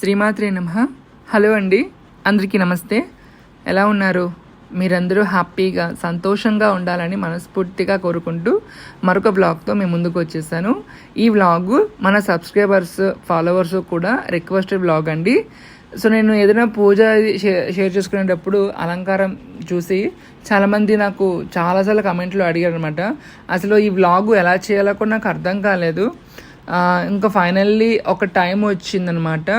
శ్రీమాత్రే నమ. హలో అండి. అందరికీ నమస్తే. ఎలా ఉన్నారు? మీరందరూ హ్యాపీగా సంతోషంగా ఉండాలని మనస్ఫూర్తిగా కోరుకుంటూ మరొక బ్లాగ్తో మేము ముందుకు వచ్చేసాను. ఈ వ్లాగ్ మన సబ్స్క్రైబర్స్ ఫాలోవర్స్ కూడా రిక్వెస్టెడ్ బ్లాగ్ అండి. సో నేను ఏదైనా పూజ అది షేర్ చేసుకునేటప్పుడు అలంకారం చూసి చాలామంది నాకు చాలాసార్లు కమెంట్లు అడిగారు అనమాట అసలు ఈ వ్లాగు ఎలా చేయాలో కూడా నాకు అర్థం కాలేదు. ఇంకా ఫైనల్లీ ఒక టైం వచ్చిందనమాట.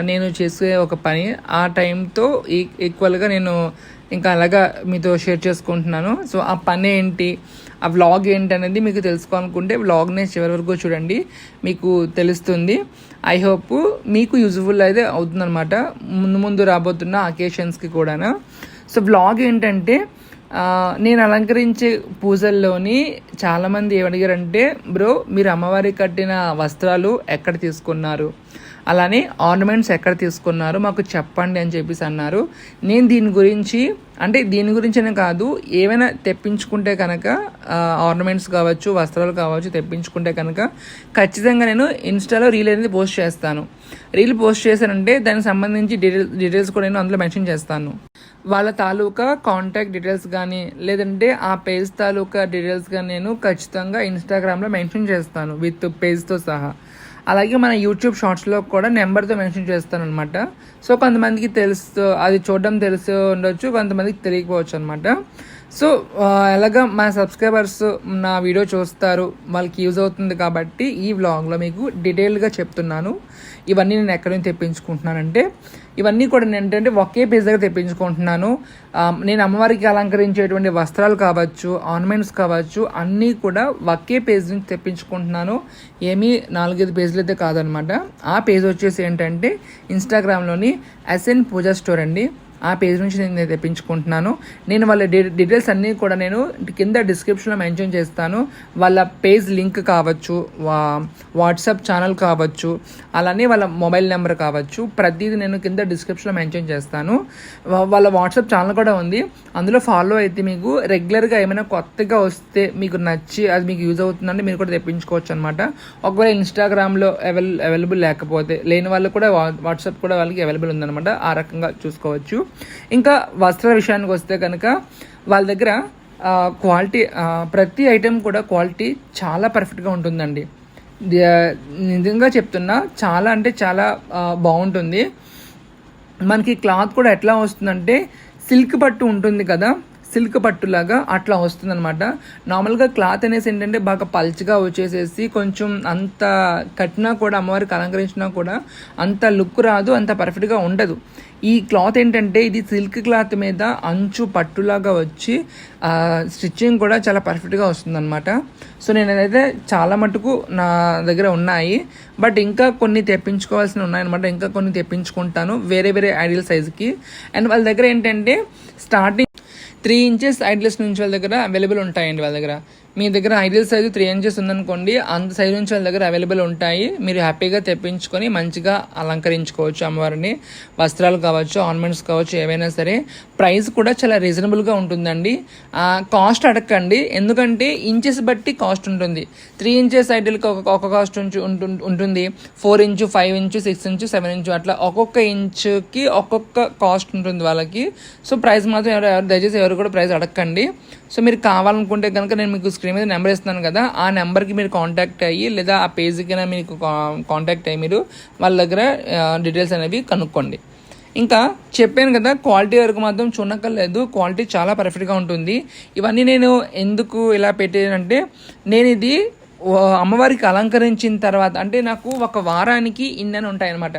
నేను చేసే ఒక పని. ఆ టైంతో ఈ- ఈక్వల్గా నేను ఇంకా అలాగా మీతో షేర్ చేసుకుంటున్నాను. సో ఆ పని ఏంటి? ఆ వ్లాగ్ ఏంటి అనేది మీకు తెలుసుకోవాలనుకుంటే వ్లాగ్ని చివరి వరకు చూడండి. మీకు తెలుస్తుంది. ఐ హోప్ మీకు యూజ్ఫుల్ అయితే అవుతుందన్నమాట ముందు ముందు రాబోతున్న అకేషన్స్కి కూడా సో వ్లాగ్ ఏంటంటే నేను అలంకరించే పూజల్లోని చాలామంది ఏమడిగారంటే బ్రో మీరు అమ్మవారి కట్టిన వస్త్రాలు ఎక్కడ తీసుకున్నారు? అలానే ఆర్నమెంట్స్ ఎక్కడ తీసుకున్నారు? మాకు చెప్పండి అని చెప్పేసి అన్నారు. నేను దీని గురించి అంటే దీని గురించనే కాదు ఏమైనా తెప్పించుకుంటే కనుక ఆర్నమెంట్స్ కావచ్చు వస్త్రాలు కావచ్చు తెప్పించుకుంటే కనుక ఖచ్చితంగా నేను ఇన్స్టాలో రీల్ అనేది పోస్ట్ చేస్తాను. రీల్ పోస్ట్ చేశానంటే దానికి సంబంధించి డీటెయిల్స్ డీటెయిల్స్ కూడా నేను అందులో మెన్షన్ చేస్తాను. వాళ్ళ తాలూకా కాంటాక్ట్ డీటెయిల్స్ కానీ లేదంటే ఆ పేజ్ తాలూకా డీటెయిల్స్ కానీ నేను ఖచ్చితంగా ఇన్స్టాగ్రామ్లో మెన్షన్ చేస్తాను విత్ పేజ్తో సహా. అలాగే మన యూట్యూబ్ షార్ట్స్లో కూడా నెంబర్తో మెన్షన్ చేస్తాను అనమాట సో కొంతమందికి తెలుసు అది చూడడం తెలుసు ఉండొచ్చు కొంతమందికి తెలియకపోవచ్చు అనమాట సో ఎలాగ మా సబ్స్క్రైబర్స్ నా వీడియో చూస్తారు వాళ్ళకి యూజ్ అవుతుంది కాబట్టి ఈ వ్లాగ్లో మీకు డీటెయిల్గా చెప్తున్నాను. ఇవన్నీ నేను ఎక్కడి నుంచి తెప్పించుకుంటున్నానంటే ఇవన్నీ కూడా నేను ఏంటంటే ఒకే పేజ్ దగ్గర తెప్పించుకుంటున్నాను. నేను అమ్మవారికి అలంకరించేటువంటి వస్త్రాలు కావచ్చు ఆర్నమెంట్స్ కావచ్చు అన్నీ కూడా ఒకే పేజ్ నుంచి తెప్పించుకుంటున్నాను. ఏమీ నాలుగైదు పేజీలు అయితే కాదనమాట. ఆ పేజ్ వచ్చేసి ఏంటంటే ఇన్స్టాగ్రామ్లోని ఎస్ఎన్ పూజా స్టోర్ అండి. ఆ పేజ్ నుంచి నేను తెప్పించుకుంటున్నాను. నేను వాళ్ళ డీ- డీటెయిల్స్ అన్నీ కూడా నేను కింద డిస్క్రిప్షన్లో మెన్షన్ చేస్తాను. వాళ్ళ పేజ్ లింక్ కావచ్చు వా వాట్సాప్ ఛానల్ కావచ్చు అలానే వాళ్ళ మొబైల్ నెంబర్ కావచ్చు. ప్రతిదీ నేను కింద డిస్క్రిప్షన్లో మెన్షన్ చేస్తాను. వాళ్ళ వాట్సాప్ ఛానల్ కూడా ఉంది. అందులో ఫాలో అయితే మీకు రెగ్యులర్గా ఏమైనా కొత్తగా వస్తే మీకు నచ్చి అది మీకు యూజ్ అవుతుందంటే మీరు కూడా తెప్పించుకోవచ్చు అనమాట ఒకవేళ ఇన్స్టాగ్రామ్లో అవైల్ అవైలబుల్ లేకపోతే లేని వాళ్ళు కూడా వా- వాట్సాప్ కూడా వాళ్ళకి అవైలబుల్ ఉందన్నమాట. ఆ రకంగా చూసుకోవచ్చు. ఇంకా వస్త్ర విషయానికి వస్తే కనుక వాళ్ళ దగ్గర క్వాలిటీ ప్రతి ఐటెం కూడా క్వాలిటీ చాలా పర్ఫెక్ట్గా ఉంటుందండి. నిజంగా చెప్తున్నా చాలా అంటే చాలా బాగుంటుంది. మనకి క్లాత్ కూడా ఎట్లా వస్తుందంటే సిల్క్ పట్టు ఉంటుంది కదా సిల్క్ పట్టులాగా అట్లా వస్తుందనమాట నార్మల్గా క్లాత్ అనేసి ఏంటంటే బాగా పల్చగా వచ్చేసేసి కొంచెం అంత కట్టినా కూడా అమ్మవారికి అలంకరించినా కూడా అంత లుక్ రాదు అంత పర్ఫెక్ట్గా ఉండదు. ఈ క్లాత్ ఏంటంటే ఇది సిల్క్ క్లాత్ మీద అంచు పట్టులాగా వచ్చి స్టిచ్చింగ్ కూడా చాలా పర్ఫెక్ట్గా వస్తుందన్నమాట. సో సో నేనైతే చాలా మటుకు నా దగ్గర ఉన్నాయి. బట్ ఇంకా కొన్ని తెప్పించుకోవాల్సిన ఉన్నాయన్నమాట. ఇంకా కొన్ని తెప్పించుకుంటాను వేరే వేరే ఐడియల్ సైజుకి అండ్ వాళ్ళ దగ్గర ఏంటంటే స్టార్టింగ్ త్రీ ఇంచెస్ ఐడియల్స్ నుంచి వాళ్ళ దగ్గర అవైలబుల్ ఉంటాయండి వాళ్ళ దగ్గర. మీ దగ్గర ఐడియల్ సైజు త్రీ ఇంచెస్ ఉందనుకోండి అంత సైజు నుంచి వాళ్ళ దగ్గర అవైలబుల్ ఉంటాయి. మీరు హ్యాపీగా తెప్పించుకొని మంచిగా అలంకరించుకోవచ్చు అమ్మవారిని. వస్త్రాలు కావచ్చు ఆర్నమెంట్స్ కావచ్చు ఏవైనా సరే. ప్రైస్ కూడా చాలా రీజనబుల్గా ఉంటుందండి. కాస్ట్ అడగండి ఎందుకంటే ఇంచెస్ బట్టి కాస్ట్ ఉంటుంది. త్రీ ఇంచెస్ ఐడియల్కి ఒక ఒక కాస్ట్ ఉంచు ఉంటుంది. Four inch five inch six inch seven inch అట్లా ఒక్కొక్క ఇంచుకి ఒక్కొక్క కాస్ట్ ఉంటుంది వాళ్ళకి. సో ప్రైస్ మాత్రం ఎవరు ఎవరు దయచేసి ఎవరు కూడా ప్రైస్ అడగండి సో మీరు కావాలనుకుంటే కనుక నేను మీకు స్క్రీన్ మీద నెంబర్ ఇస్తున్నాను కదా ఆ నెంబర్కి మీరు కాంటాక్ట్ అయ్యి లేదా ఆ పేజ్కి మీకు కా- కాంటాక్ట్ అయ్యి మీరు వాళ్ళ దగ్గర డీటెయిల్స్ అనేవి కనుక్కోండి. ఇంకా చెప్పాను కదా క్వాలిటీ వరకు మాత్రం చూడక్కర్లేదు. క్వాలిటీ చాలా పర్ఫెక్ట్గా ఉంటుంది. ఇవన్నీ నేను ఎందుకు ఇలా పెట్టానంటే నేను ఇది అమ్మవారికి అలంకరించిన తర్వాత అంటే నాకు ఒక వారానికి ఇన్నని ఉంటాయన్నమాట.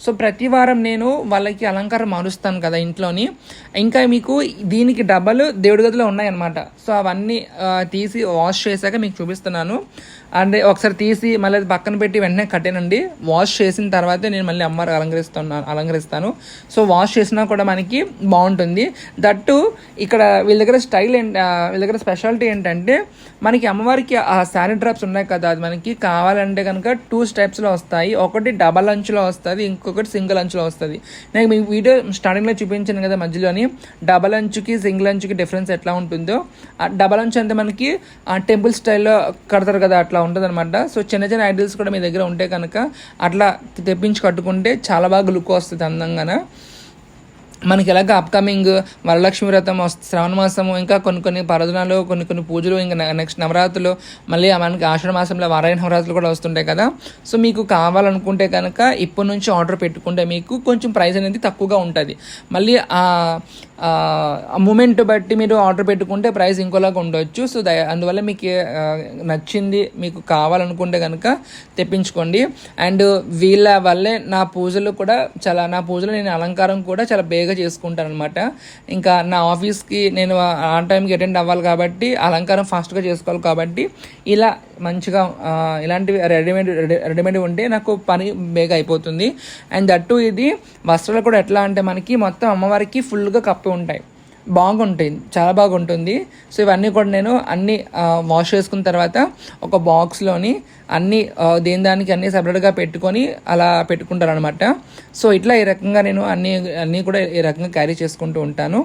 సో ప్రతి వారం నేను వాళ్ళకి అలంకారం మారుస్తాను కదా ఇంట్లోని. ఇంకా మీకు దీనికి డబ్బలు దేవుడి గదిలో ఉన్నాయన్నమాట. సో అవన్నీ తీసి వాష్ చేశాక మీకు చూపిస్తున్నాను. అంటే ఒకసారి తీసి మళ్ళీ అది పక్కన పెట్టి వెంటనే కట్టేనండి. వాష్ చేసిన తర్వాతే నేను మళ్ళీ అమ్మవారు అలంకరిస్తున్నాను అలంకరిస్తాను. సో వాష్ చేసినా కూడా మనకి బాగుంటుంది. దట్టు ఇక్కడ వీళ్ళ దగ్గర స్టైల్ ఏంటి వీళ్ళ దగ్గర స్పెషాలిటీ ఏంటంటే మనకి అమ్మవారికి ఆ శారీ డ్రాప్స్ ఉన్నాయి కదా అది మనకి కావాలంటే కనుక టూ స్టెప్స్లో వస్తాయి. ఒకటి డబల్ అంచులో వస్తుంది ఇంకొకటి సింగిల్ అంచులో వస్తుంది. నేను మీ వీడియో స్టార్టింగ్లో చూపించాను కదా మధ్యలోని డబల్ అంచుకి సింగిల్ అంచుకి డిఫరెన్స్ ఎట్లా ఉంటుందో. ఆ డబల్ అంచు అంటే మనకి ఆ టెంపుల్ స్టైల్లో కడతారు కదా అట్లా ఉంటుందన్నమాట. సో చిన్న చిన్న ఐడిల్స్ కూడా మీ దగ్గర ఉంటే కనుక అట్లా తెప్పించి కట్టుకుంటే చాలా బాగా లుక్ వస్తుంది అందంగా మనకి ఎలాగ అప్కమింగ్ వరలక్ష్మి వ్రతం శ్రవణ శ్రావణ మాసము ఇంకా కొన్ని కొన్ని పర్వదినాలు కొన్ని కొన్ని పూజలు ఇంకా నెక్స్ట్ నవరాత్రులు మళ్ళీ మనకి ఆషాఢ మాసంలో వారాయణ నవరాత్రులు కూడా వస్తుంటాయి కదా. సో మీకు కావాలనుకుంటే కనుక ఇప్పటి నుంచి ఆర్డర్ పెట్టుకుంటే మీకు కొంచెం ప్రైస్ అనేది తక్కువగా ఉంటుంది. మళ్ళీ ఆ మూమెంట్ బట్టి మీరు ఆర్డర్ పెట్టుకుంటే ప్రైస్ ఇంకోలాగా ఉండొచ్చు. సో దయ అందువల్ల మీకు నచ్చింది మీకు కావాలనుకుంటే కనుక తెప్పించుకోండి. అండ్ వీళ్ళ వల్లే నా పూజలు కూడా చాలా నా పూజలు నేను అలంకారం కూడా చాలా బేగా చేసుకుంటాను అనమాట ఇంకా నా ఆఫీస్కి నేను ఆన్ టైంకి అటెండ్ అవ్వాలి కాబట్టి అలంకారం ఫాస్ట్గా చేసుకోవాలి కాబట్టి ఇలా మంచిగా ఇలాంటివి రెడీమేడ్ రెడీమేడ్ ఉంటే నాకు పని బేగా అయిపోతుంది. అండ్ దట్టు ఇది వస్త్రాలు కూడా ఎట్లా అంటే మనకి మొత్తం అమ్మవారికి ఫుల్గా కప్పి ఉంటాయి. బాగుంటాయి చాలా బాగుంటుంది. సో ఇవన్నీ కూడా నేను అన్ని వాష్ చేసుకున్న తర్వాత ఒక బాక్స్లోని అన్ని దేని దానికి అన్ని సపరేట్గా పెట్టుకొని అలా పెట్టుకుంటారనమాట సో ఇట్లా ఈ రకంగా నేను అన్ని అన్నీ కూడా ఈ రకంగా క్యారీ చేసుకుంటూ ఉంటాను.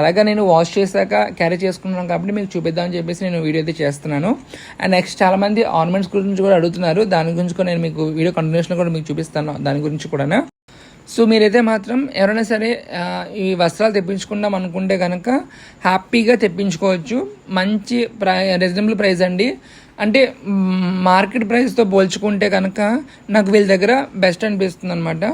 అలాగా నేను వాష్ చేశాక క్యారీ చేసుకున్నాను కాబట్టి మీకు చూపిద్దామని చెప్పేసి నేను వీడియో అయితే చేస్తున్నాను. అండ్ నెక్స్ట్ చాలామంది ఆర్నమెంట్స్ గురించి కూడా అడుగుతున్నారు. దాని గురించి కూడా నేను మీకు వీడియో కంటిన్యూషన్ కూడా మీకు చూపిస్తాను. దాని గురించి కూడా సో మీరైతే మాత్రం ఎవరైనా సరే ఈ వస్త్రాలు తెప్పించుకుందాం అనుకుంటే కనుక హ్యాపీగా తెప్పించుకోవచ్చు. మంచి ప్రై రీజనబుల్ ప్రైస్ అండి. అంటే మార్కెట్ ప్రైస్తో పోల్చుకుంటే కనుక నాకు వీళ్ళ దగ్గర బెస్ట్ అనిపిస్తుంది అనమాట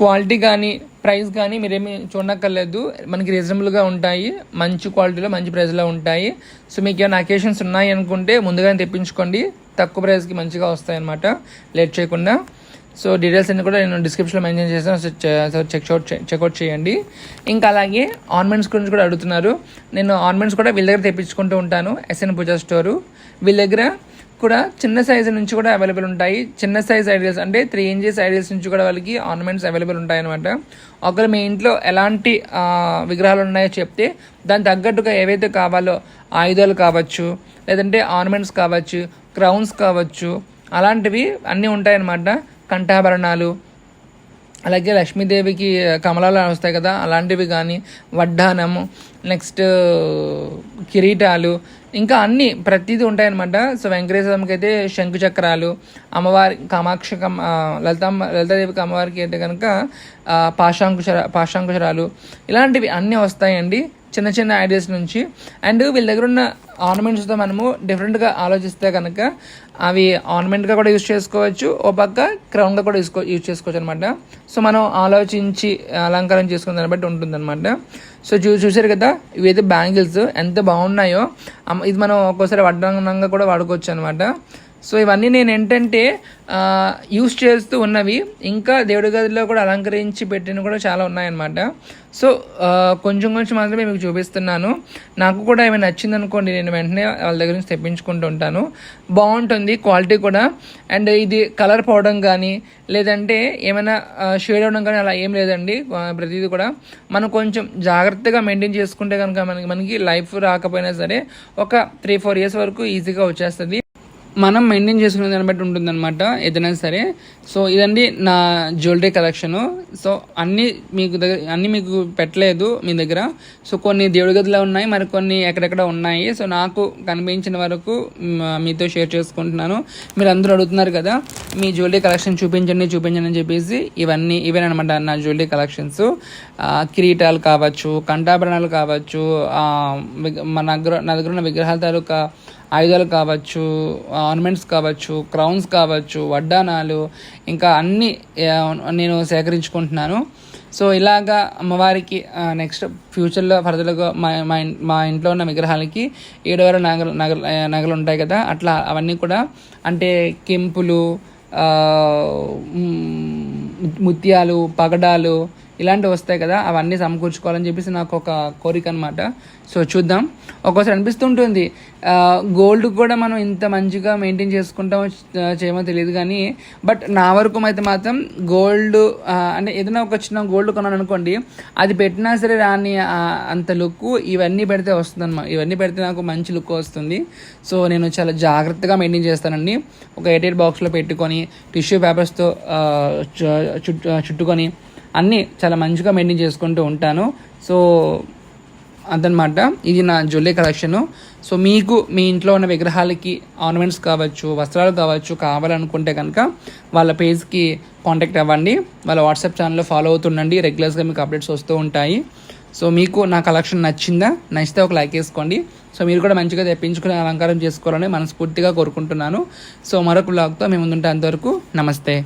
క్వాలిటీ కానీ ప్రైస్ కానీ మీరేమి చూడక్కర్లేదు మనకి రీజనబుల్గా ఉంటాయి. మంచి క్వాలిటీలో మంచి ప్రైస్లో ఉంటాయి. సో మీకు ఏమైనా అకేషన్స్ ఉన్నాయి అనుకుంటే ముందుగానే తెప్పించుకోండి. తక్కువ ప్రైస్కి మంచిగా వస్తాయి అనమాట లేట్ చేయకుండా. సో డీటెయిల్స్ అన్ని కూడా నేను డిస్క్రిప్షన్లో మెన్షన్ చేస్తాను. సో చె- సో చెక్ అవుట్ చెక్అవుట్ చేయండి. ఇంకా అలాగే ఆన్మెంట్స్ గురించి కూడా అడుగుతున్నారు. నేను ఆన్మెంట్స్ కూడా వీళ్ళ దగ్గర తెప్పించుకుంటూ ఉంటాను ఎస్ఎన్ పూజా స్టోరు వీళ్ళ దగ్గర కూడా చిన్న సైజు నుంచి కూడా అవైలబుల్ ఉంటాయి. చిన్న సైజ్ ఐడియల్స్ అంటే త్రీ ఇంచెస్ ఐడియల్స్ నుంచి కూడా వాళ్ళకి ఆర్నమెంట్స్ అవైలబుల్ ఉంటాయి అనమాట మీ ఇంట్లో ఎలాంటి విగ్రహాలు ఉన్నాయో చెప్తే దానికి తగ్గట్టుగా ఏవైతే కావాలో ఆయుధాలు కావచ్చు లేదంటే ఆర్నమెంట్స్ కావచ్చు క్రౌన్స్ కావచ్చు అలాంటివి అన్నీ ఉంటాయన్నమాట. కంఠాభరణాలు అలాగే లక్ష్మీదేవికి కమలాలు వస్తాయి కదా అలాంటివి కానీ వడ్డానము నెక్స్ట్ కిరీటాలు ఇంకా అన్నీ ప్రతిదీ ఉంటాయన్నమాట. సో వెంకటేశ్వరంకి అయితే శంఖుచక్రాలు అమ్మవారి కామాక్ష కమ లలితమ్మ లలితాదేవికి అమ్మవారికి అయితే కనుక పాశాంకుశర పాశాంకుశరాలు ఇలాంటివి అన్నీ వస్తాయండి చిన్న చిన్న ఐడియాస్ నుంచి. అండ్ వీళ్ళ దగ్గర ఉన్న ఆర్నమెంట్స్తో మనము డిఫరెంట్గా ఆలోచిస్తే కనుక అవి ఆర్నమెంట్గా కూడా యూజ్ చేసుకోవచ్చు ఓ పక్క క్రౌన్గా కూడా యూస్ యూజ్ చేసుకోవచ్చు అనమాట సో మనం ఆలోచించి అలంకారం చేసుకున్న దాన్ని బట్టి ఉంటుందన్నమాట. సో చూ చూసారు కదా ఇవైతే బ్యాంగిల్స్ ఎంత బాగున్నాయో. ఇది మనం ఒక్కోసారి వడ్డంగా కూడా వాడుకోవచ్చు అనమాట సో ఇవన్నీ నేను ఏంటంటే యూస్ చేస్తూ ఉన్నవి. ఇంకా దేవుడి గదిలో కూడా అలంకరించి పెట్టినవి కూడా చాలా ఉన్నాయన్నమాట. సో కొంచెం కొంచెం మాత్రమే మీకు చూపిస్తున్నాను. నాకు కూడా ఏమైనా నచ్చింది అనుకోండి నేను వెంటనే వాళ్ళ దగ్గర నుంచి తెప్పించుకుంటూ ఉంటాను. బాగుంటుంది క్వాలిటీ కూడా. అండ్ ఇది కలర్ పోవడం కానీ లేదంటే ఏమైనా షేడ్ అవ్వడం కానీ అలా ఏం లేదండి ప్రతిదీ కూడా. మనం కొంచెం జాగ్రత్తగా మెయింటైన్ చేసుకుంటే కనుక మనకి మనకి లైఫ్ రాకపోయినా సరే ఒక త్రీ ఫోర్ ఇయర్స్ వరకు ఈజీగా వచ్చేస్తుంది. మనం మెయింటైన్ చేసుకునే దాన్ని బట్టి ఉంటుందన్నమాట ఏదైనా సరే. సో ఇదండి నా జ్యువెలరీ కలెక్షను సో అన్నీ మీకు దగ్గర అన్నీ మీకు పెట్టలేదు మీ దగ్గర. సో కొన్ని దేవుడి గదిలో ఉన్నాయి మరి కొన్ని ఎక్కడెక్కడ ఉన్నాయి. సో నాకు కనిపించిన వరకు మీతో షేర్ చేసుకుంటున్నాను. మీరు అందరూ అడుగుతున్నారు కదా మీ జ్యువెలరీ కలెక్షన్ చూపించండి చూపించండి అని చెప్పేసి ఇవన్నీ ఇవేనమాట నా జ్యువెలరీ కలెక్షన్స్ కిరీటాలు కావచ్చు కంఠాభరణాలు కావచ్చు మన దగ్గర నా దగ్గర ఉన్న విగ్రహాల తాలూకా ఆయుధాలు కావచ్చు ఆర్నమెంట్స్ కావచ్చు క్రౌన్స్ కావచ్చు వడ్డానాలు ఇంకా అన్నీ నేను సేకరించుకుంటున్నాను. సో ఇలాగా అమ్మవారికి నెక్స్ట్ ఫ్యూచర్లో ఫర్దర్గా మా మా మా ఇంట్లో ఉన్న విగ్రహాలకి ఏడవర నగలు నగలు నగలు ఉంటాయి కదా అట్లా అవన్నీ కూడా అంటే కెంపులు ముత్యాలు పగడాలు ఇలాంటివి వస్తాయి కదా అవన్నీ సమకూర్చుకోవాలని చెప్పేసి నాకు ఒక కోరిక అనమాట సో చూద్దాం. ఒక్కోసారి అనిపిస్తుంటుంది గోల్డ్ కూడా మనం ఇంత మంచిగా మెయింటైన్ చేసుకుంటామో చేయమో తెలియదు కానీ బట్ నా వరకు అయితే మాత్రం గోల్డ్ అంటే ఏదైనా ఒక చిన్న గోల్డ్ కొన్నాను అనుకోండి అది పెట్టినా సరే రాని అంత లుక్ ఇవన్నీ పెడితే వస్తుంది అనమాట ఇవన్నీ పెడితే నాకు మంచి లుక్ వస్తుంది. సో నేను చాలా జాగ్రత్తగా మెయింటైన్ చేస్తానండి. ఒక ఎయిట్ ఎయిట్ బాక్స్లో పెట్టుకొని టిష్యూ పేపర్స్తో చుట్టుకొని అన్నీ చాలా మంచిగా మెయింటైన్ చేసుకుంటూ ఉంటాను. సో అదనమాట ఇది నా జ్యువెలరీ కలెక్షను సో మీకు మీ ఇంట్లో ఉన్న విగ్రహాలకి ఆర్నమెంట్స్ కావచ్చు వస్త్రాలు కావచ్చు కావాలనుకుంటే కనుక వాళ్ళ పేజ్కి కాంటాక్ట్ అవ్వండి. వాళ్ళ వాట్సాప్ ఛానల్లో ఫాలో అవుతుండండి. రెగ్యులర్స్గా మీకు అప్డేట్స్ వస్తూ ఉంటాయి. సో మీకు నా కలెక్షన్ నచ్చిందా? నచ్చితే ఒక లైక్ వేసుకోండి. సో మీరు కూడా మంచిగా తెప్పించుకుని అలంకారం చేసుకోవాలని మనస్ఫూర్తిగా కోరుకుంటున్నాను. సో మరొక బ్లాగ్తో మేము ముందుంటే అంతవరకు నమస్తే.